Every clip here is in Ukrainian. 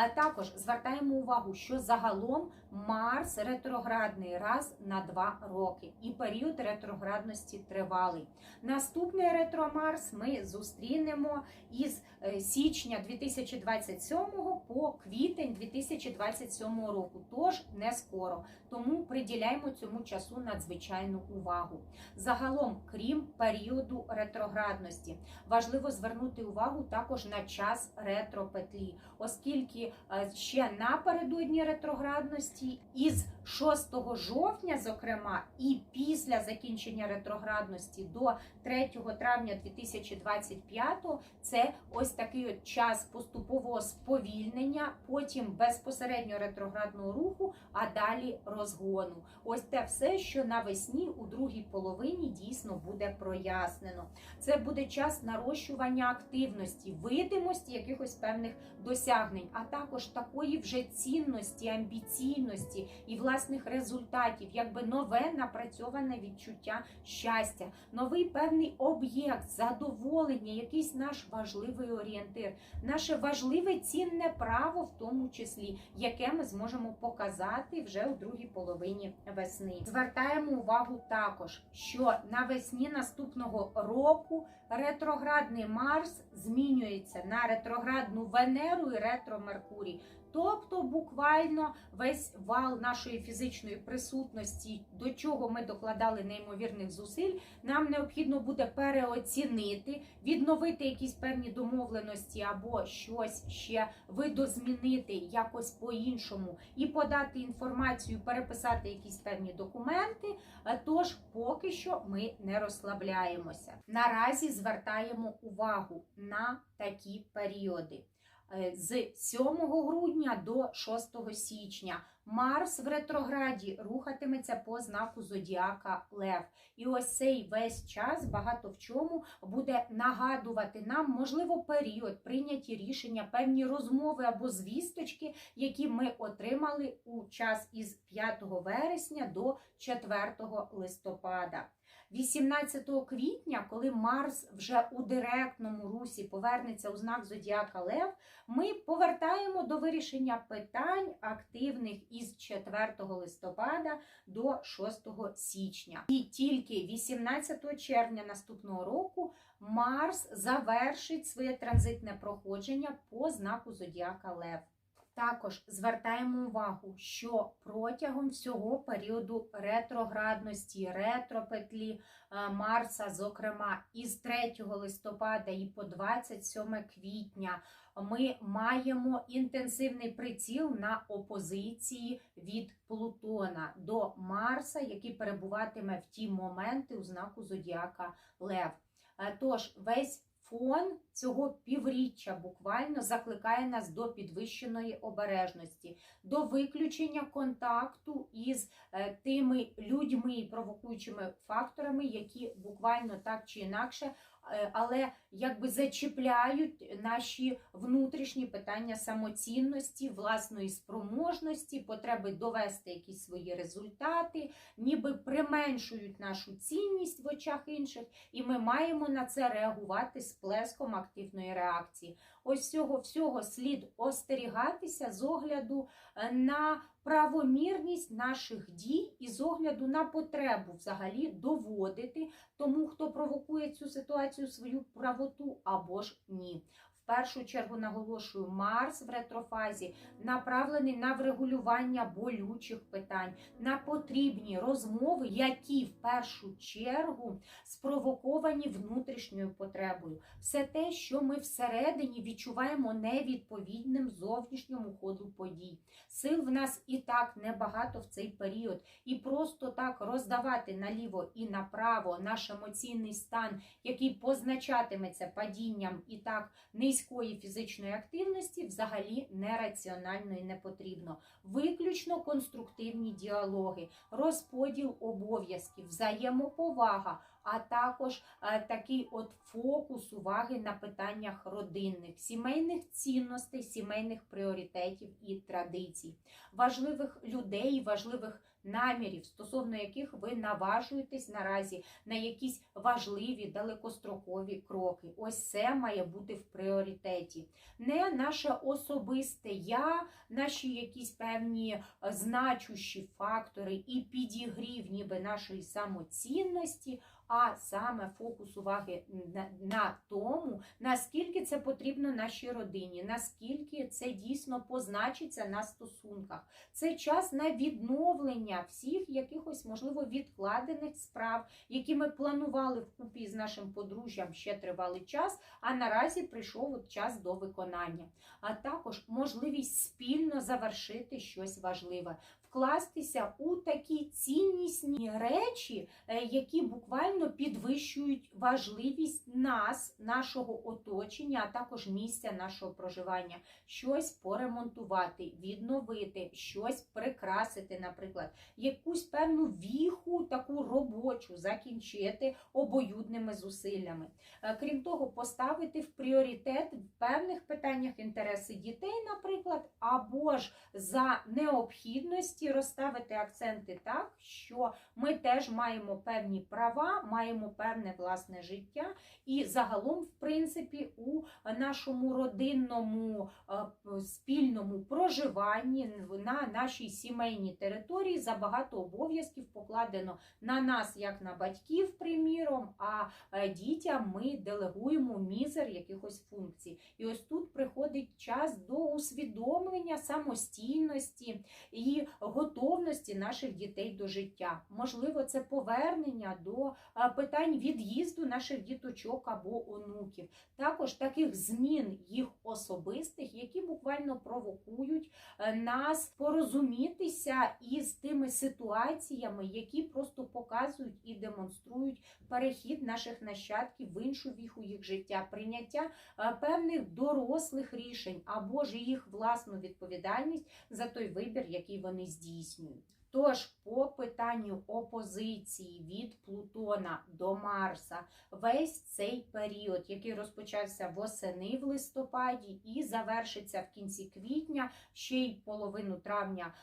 А також звертаємо увагу, що загалом Марс ретроградний раз на два роки, і період ретроградності тривалий. Наступний ретро-Марс ми зустрінемо із е, січня 2027 по квітень 2027 року. Тож не скоро. Тому приділяємо цьому часу надзвичайну увагу. Загалом, крім періоду ретроградності, важливо звернути увагу також на час ретропетлі, оскільки ще напередодні ретроградності із 6 жовтня, зокрема, і після закінчення ретроградності до 3 травня 2025 це ось такий от час поступового сповільнення, потім безпосередньо ретроградного руху, а далі розгону. Ось те все, що навесні у другій половині дійсно буде прояснено. Це буде час нарощування активності, видимості якихось певних досягнень, а також такої вже цінності, амбіційності і власних результатів, якби нове напрацьоване відчуття щастя, новий певний об'єкт, задоволення, якийсь наш важливий орієнтир, наше важливе цінне право, в тому числі, яке ми зможемо показати вже у другій половині весни. Звертаємо увагу також, що навесні наступного року ретроградний Марс змінюється на ретроградну Венеру і ретро Меркурій. Тобто, буквально весь вал нашої фізичної присутності, до чого ми докладали неймовірних зусиль, нам необхідно буде переоцінити, відновити якісь певні домовленості або щось ще видозмінити якось по-іншому і подати інформацію, переписати якісь певні документи. Е, Тож поки що ми не розслабляємося. Наразі звертаємо увагу на такі періоди. Е, З 7 грудня до 6 січня Марс в ретрограді рухатиметься по знаку Зодіака Лев. І ось цей весь час багато в чому буде нагадувати нам, можливо, період прийняті рішення, певні розмови або звісточки, які ми отримали у час із 5 вересня до 4 листопада. 18 квітня, коли Марс вже у директному русі повернеться у знак Зодіака Лев, ми повертаємо до вирішення питань активних із 4 листопада до 6 січня. І тільки 18 червня наступного року Марс завершить своє транзитне проходження по знаку Зодіака Лев. Також звертаємо увагу, що протягом всього періоду ретроградності, ретропетлі е, Марса, зокрема із 3 листопада і по 27 квітня, ми маємо інтенсивний приціл на опозиції від Плутона до Марса, який перебуватиме в ті моменти у знаку Зодіака Лев. Е, Тож весь фон цього півріччя буквально закликає нас до підвищеної обережності, до виключення контакту із е, тими людьми провокуючими факторами, які буквально так чи інакше, але якби зачіпляють наші внутрішні питання самоцінності, власної спроможності, потреби довести якісь свої результати, ніби применшують нашу цінність в очах інших, і ми маємо на це реагувати з плеском активної реакції. Ось цього всього слід остерігатися з огляду е, на правомірність наших дій і з огляду на потребу взагалі доводити тому, хто провокує цю ситуацію свою правоту або ж ні. Першу чергу наголошую, Марс в ретрофазі направлений на врегулювання болючих питань, на потрібні розмови, які в першу чергу спровоковані внутрішньою потребою. Все те, що ми всередині відчуваємо невідповідним зовнішньому ходу подій. Сил в нас і так небагато в цей період, і просто так роздавати наліво і направо наш емоційний стан, який позначатиметься падінням і так низької фізичної активності, взагалі нераціонально і не потрібно. Виключно конструктивні діалоги, розподіл обов'язків, взаємоповага, а також е, такий от фокус уваги на питаннях родинних, сімейних цінностей, сімейних пріоритетів і традицій, важливих людей, важливих намірів, стосовно яких ви наважуєтесь наразі на якісь важливі далекострокові кроки. Ось це має бути в пріоритеті. Не наше особисте я, наші якісь певні е, значущі фактори і підігрів ніби нашої самоцінності, а саме фокус уваги на, на тому, наскільки це потрібно нашій родині, наскільки це дійсно позначиться на стосунках. Це час на відновлення всіх якихось, можливо, відкладених справ, які ми планували вкупі з нашим подружжям ще тривалий час, а наразі прийшов от час до виконання. А також можливість спільно завершити щось важливе, вкластися у такі ціннісні речі, е, які буквально підвищують важливість нас, нашого оточення, а також місця нашого проживання, щось поремонтувати, відновити, щось прикрасити, наприклад, якусь певну віху, таку робочу закінчити обоюдними зусиллями. Е, Крім того, поставити в пріоритет в певних питаннях інтереси дітей, наприклад, або ж за необхідності розставити акценти так, що ми теж маємо певні права, маємо певне власне життя, і загалом, в принципі, у нашому родинному е, спільному проживанні на нашій сімейній території забагато обов'язків покладено на нас, як на батьків, приміром, а е, дітям ми делегуємо мізер якихось функцій. І ось тут приходить час до усвідомлення самостійності і готовності наших дітей до життя. Можливо, це повернення до питань від'їзду наших діточок або онуків, також таких змін їх особистих, які буквально провокують е, нас порозумітися із тими ситуаціями, які просто показують і демонструють перехід наших нащадків в іншу віху їх життя, прийняття е, певних дорослих рішень або ж їх власну відповідальність за той вибір, який вони здійснюють. diz-me Тож, по питанню опозиції від Плутона до Марса, весь цей період, який розпочався восени в листопаді і завершиться в кінці квітня, ще й половину травня,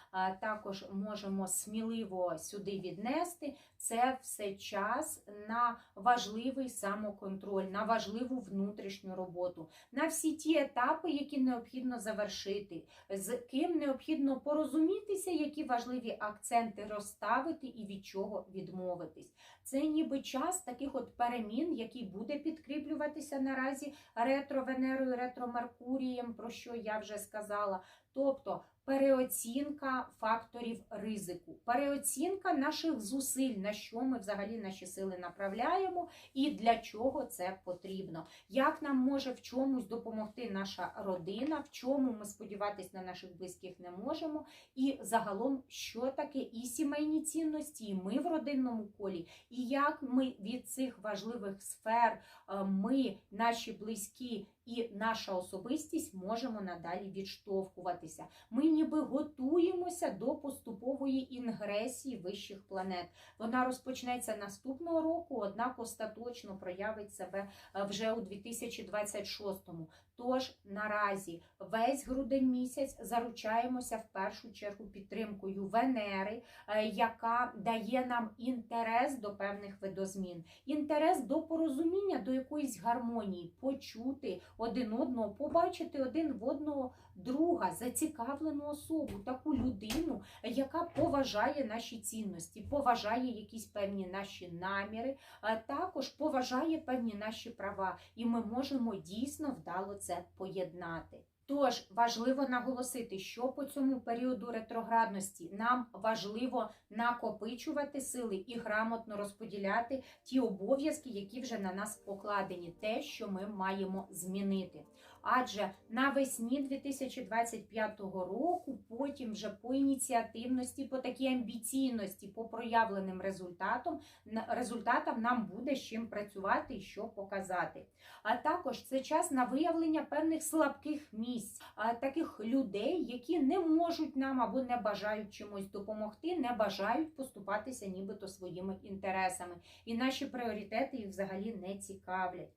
також можемо сміливо сюди віднести. Це все час на важливий самоконтроль, на важливу внутрішню роботу, на всі ті етапи, які необхідно завершити, з ким необхідно порозумітися, які важливі акценти розставити і від чого відмовитись. Це ніби час таких от перемін, який буде підкріплюватися наразі ретро-Венерою, ретро-Меркурієм, про що я вже сказала. Тобто переоцінка факторів ризику, переоцінка наших зусиль, на що ми взагалі наші сили направляємо і для чого це потрібно. Як нам може в чомусь допомогти наша родина, в чому ми сподіватися на наших близьких не можемо, і загалом, що таке і сімейні цінності, і ми в родинному колі, і як ми від цих важливих сфер, е, ми, наші близькі і наша особистість можемо надалі відштовхуватися. Ми ніби готуємося до поступової інгресії вищих планет. Вона розпочнеться наступного року, однак остаточно проявить себе е, вже у 2026-му. Тож наразі весь грудень місяць заручаємося в першу чергу підтримкою Венери, е, яка дає нам інтерес до певних видозмін, інтерес до порозуміння, до якоїсь гармонії, почути один одного, побачити один в одного друга, зацікавлену особу, таку людину, яка поважає наші цінності, поважає якісь певні наші наміри, а також поважає певні наші права, і ми можемо дійсно вдало це поєднати. Тож важливо наголосити, що по цьому періоду ретроградності нам важливо накопичувати сили і грамотно розподіляти ті обов'язки, які вже на нас покладені, те, що ми маємо змінити. Адже навесні 2025 року, потім вже по ініціативності, по такій амбіційності, по проявленим результатам, результатам нам буде з чим працювати і що показати. А також це час на виявлення певних слабких місць, таких людей, які не можуть нам або не бажають чимось допомогти, не бажають поступатися нібито своїми інтересами. І наші пріоритети їх взагалі не цікавлять.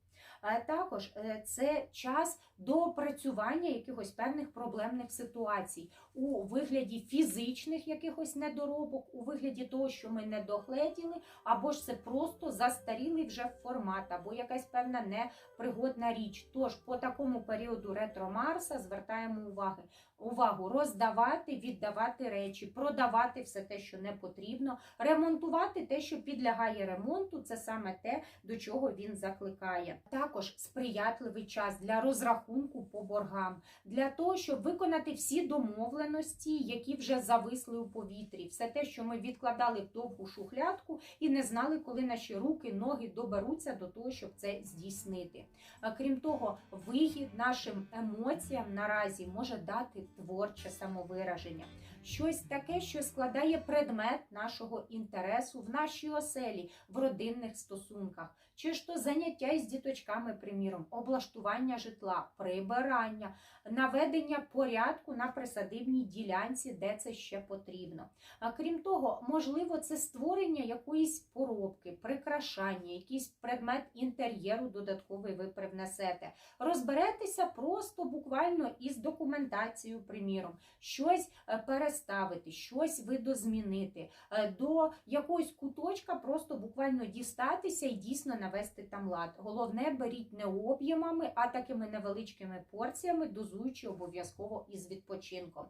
Також е, це час доопрацювання якихось певних проблемних ситуацій у вигляді фізичних якихось недоробок, у вигляді того, що ми не догледіли, або ж це просто застарілий вже формат, або якась певна непригодна річ. Тож по такому періоду ретро Марса звертаємо уваги. Увагу роздавати, віддавати речі, продавати все те, що не потрібно, ремонтувати те, що підлягає ремонту. Це саме те, до чого він закликає. Також сприятливий час для розрахунку по боргам, для того, щоб виконати всі домовленості, які вже зависли у повітрі, все те, що ми відкладали в довгу шухлядку і не знали, коли наші руки, ноги доберуться до того, щоб це здійснити. Крім того, вигід нашим емоціям наразі може дати творче самовираження. Щось таке, що складає предмет нашого інтересу в нашій оселі, в родинних стосунках, чи ж то заняття із діточками, приміром, облаштування житла, прибирання, наведення порядку на присадибній ділянці, де це ще потрібно. А крім того, можливо, це створення якоїсь поробки, прикрашання, якийсь предмет інтер'єру додатковий ви привнесете. Розберетеся просто буквально із документацією, приміром, щось е, переставити, щось видозмінити, е, до якогось куточка просто буквально дістатися і дійсно навести там лад. Головне, беріть не об'ємами, а такими невеличкими порціями, дозуючи обов'язково із відпочинком.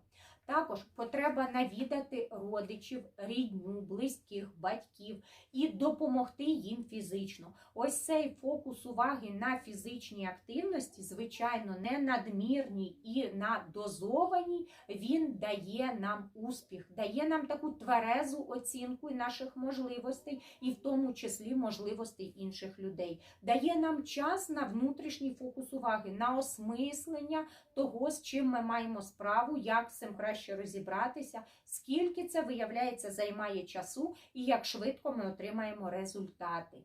Також потреба навідати родичів, рідню, близьких, батьків і допомогти їм фізично. Ось цей фокус уваги на фізичній активності, звичайно, не надмірній і на дозованій, він дає нам успіх, дає нам таку тверезу оцінку наших можливостей, і в тому числі можливостей інших людей. Дає нам час на внутрішній фокус уваги, на осмислення того, з чим ми маємо справу, як з цим краще розібратися, скільки це виявляється займає часу і як швидко ми отримаємо результати.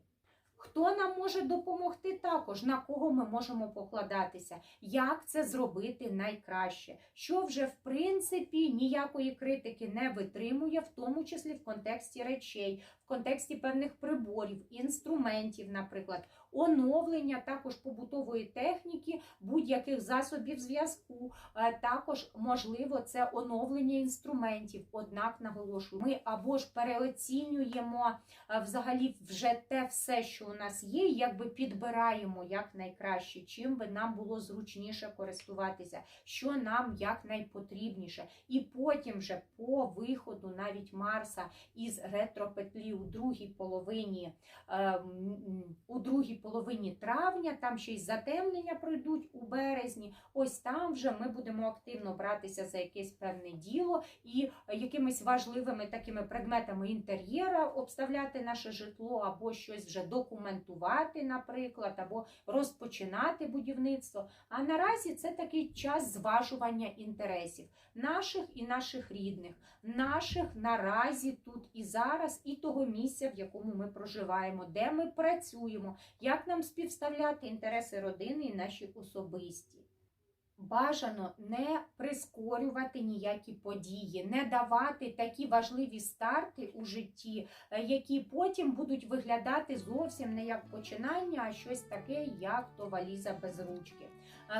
Хто нам може допомогти також, на кого ми можемо покладатися, як це зробити найкраще, що вже в принципі ніякої критики не витримує, в тому числі в контексті речей, в контексті певних приборів, інструментів, наприклад, оновлення також побутової техніки, будь-яких засобів зв'язку. Е, Також можливо це оновлення інструментів. Однак наголошую, ми або ж переоцінюємо е, взагалі вже те все, що у нас є, якби підбираємо як найкраще, чим би нам було зручніше користуватися, що нам як найпотрібніше. І потім вже по виходу навіть Марса із ретропетлі у другій половині е, у другій половині травня, там ще й затемнення пройдуть у березні. Ось там вже ми будемо активно братися за якесь певне діло і якимись важливими такими предметами інтер'єра обставляти наше житло, або щось вже документувати, наприклад, або розпочинати будівництво. А наразі це такий час зважування інтересів наших і наших рідних, наших наразі тут і зараз, і того місця, в якому ми проживаємо, де ми працюємо, як нам співставляти інтереси родини і наші особисті. Бажано не прискорювати ніякі події, не давати такі важливі старти у житті, е, які потім будуть виглядати зовсім не як починання, а щось таке, як то валіза без ручки.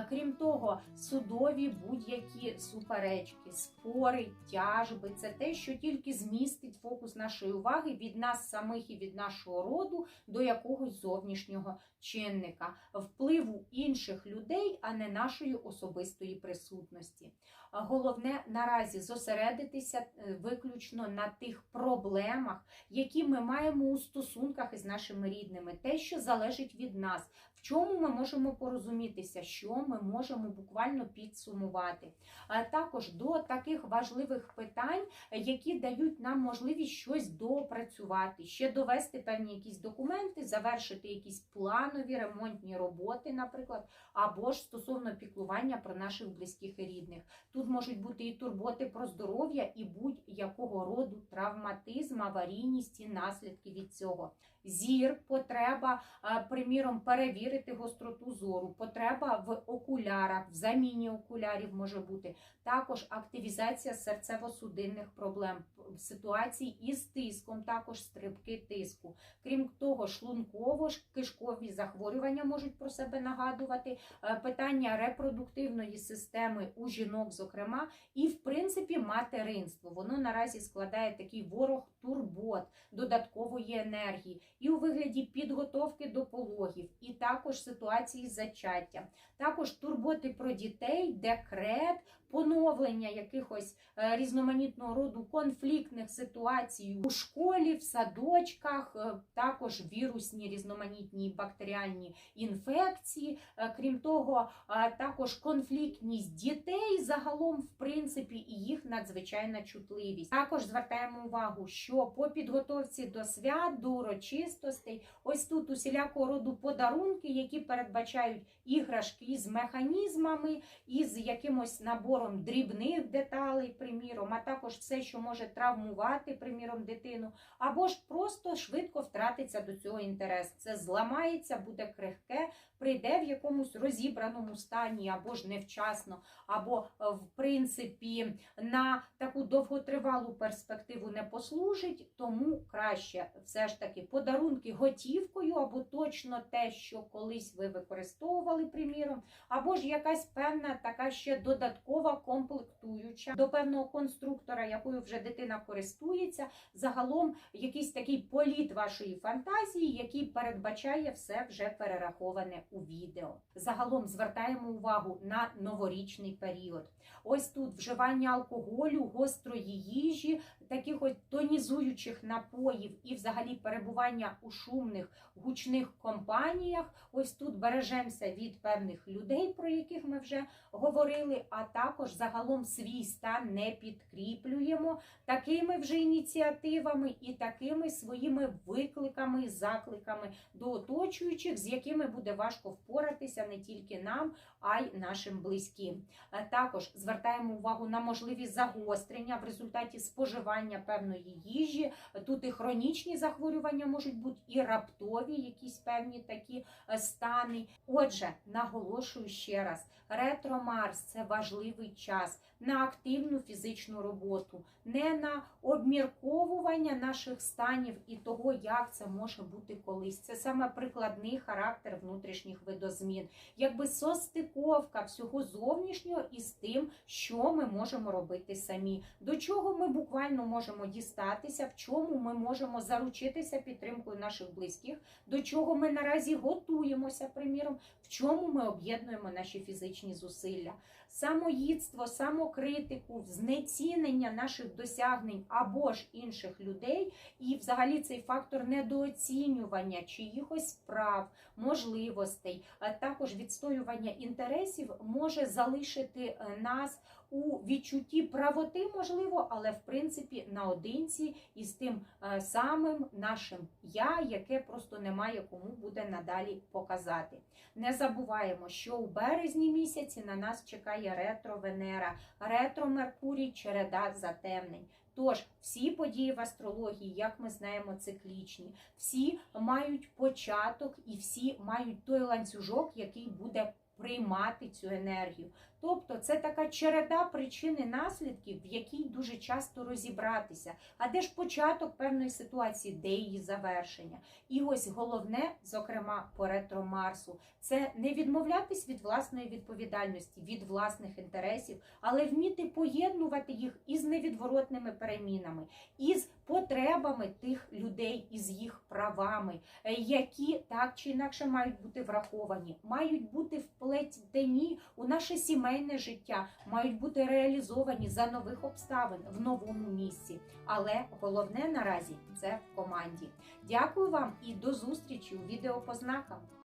Крім того, судові будь-які суперечки, спори, тяжби це те, що тільки змістить фокус нашої уваги від нас самих і від нашого роду до якогось зовнішнього чинника, впливу інших людей, а не нашої особистої присутності. Головне наразі зосередитися е, виключно на тих проблемах, які ми маємо у стосунках із нашими рідними, те, що залежить від нас, чому ми можемо порозумітися, що ми можемо буквально підсумувати. А також до таких важливих питань, які дають нам можливість щось допрацювати, ще довести певні якісь документи, завершити якісь планові ремонтні роботи, наприклад, або ж стосовно піклування про наших близьких і рідних. Тут можуть бути і турботи про здоров'я, і будь-якого роду травматизм, аварійність і наслідки від цього. Зір, потреба, е, приміром, перевірити гостроту зору, потреба в окулярах, в заміні окулярів може бути. Також активізація серцево-судинних проблем, ситуацій із тиском, також стрибки тиску. Крім того, шлунково-кишкові захворювання можуть про себе нагадувати, е, питання репродуктивної системи у жінок, зокрема, і в принципі материнство. Воно наразі складає такий ворог турбот, додаткової енергії, і у вигляді підготовки до пологів, і також ситуації з зачаття, також турботи про дітей, декрет, поновлення якихось е, різноманітного роду конфліктних ситуацій у школі, в садочках, е, також вірусні різноманітні бактеріальні інфекції. Е, Крім того, також конфліктність дітей загалом, в принципі, і їх надзвичайна чутливість. Також звертаємо увагу, що по підготовці до свят, до урочистостей, ось тут усілякого роду подарунки, які передбачають іграшки з механізмами, із якимось набором дрібних деталей, приміром, а також все, що може травмувати, приміром, дитину, або ж просто швидко втратиться до цього інтерес. Це зламається, буде крихке, прийде в якомусь розібраному стані, або ж невчасно, або е, в принципі на таку довготривалу перспективу не послужить, тому краще все ж таки подарунки готівкою, або точно те, що колись ви використовували, приміром, або ж якась певна така ще додаткова комплектуюча до певного конструктора, якою вже дитина користується. Загалом якийсь такий політ вашої фантазії, який передбачає все вже перераховане у відео. Загалом звертаємо увагу на новорічний період. Ось тут вживання алкоголю, гострої їжі, таких от тонізуючих напоїв і взагалі перебування у шумних гучних компаніях. Ось тут бережемося від певних людей, про яких ми вже говорили, а також загалом свій стан не підкріплюємо такими вже ініціативами і такими своїми викликами, закликами до оточуючих, з якими буде важко впоратися не тільки нам, а й нашим близьким. Е, Також звертаємо увагу на можливі загострення в результаті споживання певної їжі. Тут і хронічні захворювання можуть бути, і раптові якісь певні такі е, стани. Отже, наголошую ще раз: ретро Марс це важливий час на активну фізичну роботу, не на обмірковування наших станів і того, як це може бути колись. Це саме прикладний характер внутрішніх видозмін, якби состиковка всього зовнішнього із тим, що ми можемо робити самі, до чого ми буквально можемо дістатися, в чому ми можемо заручитися підтримкою наших близьких, до чого ми наразі готуємося, приміром, в чому ми об'єднуємо наші фізичні зусилля. Самоїдство, самокритику, знецінення наших досягнень або ж інших людей, і взагалі цей фактор недооцінювання чиїхось прав, можливостей, а також відстоювання інтересів може залишити е, нас у відчутті правоти, можливо, але в принципі наодинці із тим е, самим нашим я, яке просто немає кому буде надалі показати. Не забуваємо, що у березні місяці на нас чекає ретро Венера, ретро Меркурій, череда затемнень. Тож всі події в астрології, як ми знаємо, циклічні, всі мають початок і всі мають той ланцюжок, який буде приймати цю енергію. Тобто це така череда причин і наслідків, в якій дуже часто розібратися. А де ж початок певної ситуації, де її завершення? І ось головне, зокрема по ретро Марсу, це не відмовлятись від власної відповідальності, від власних інтересів, але вміти поєднувати їх із невідворотними перемінами, із потребами тих людей, із їх правами, е, які так чи інакше мають бути враховані, мають бути вплетені у наше сімейне життя, мають бути реалізовані за нових обставин в новому місці. Але головне наразі це в команді. Дякую вам і до зустрічі у відео по знакам.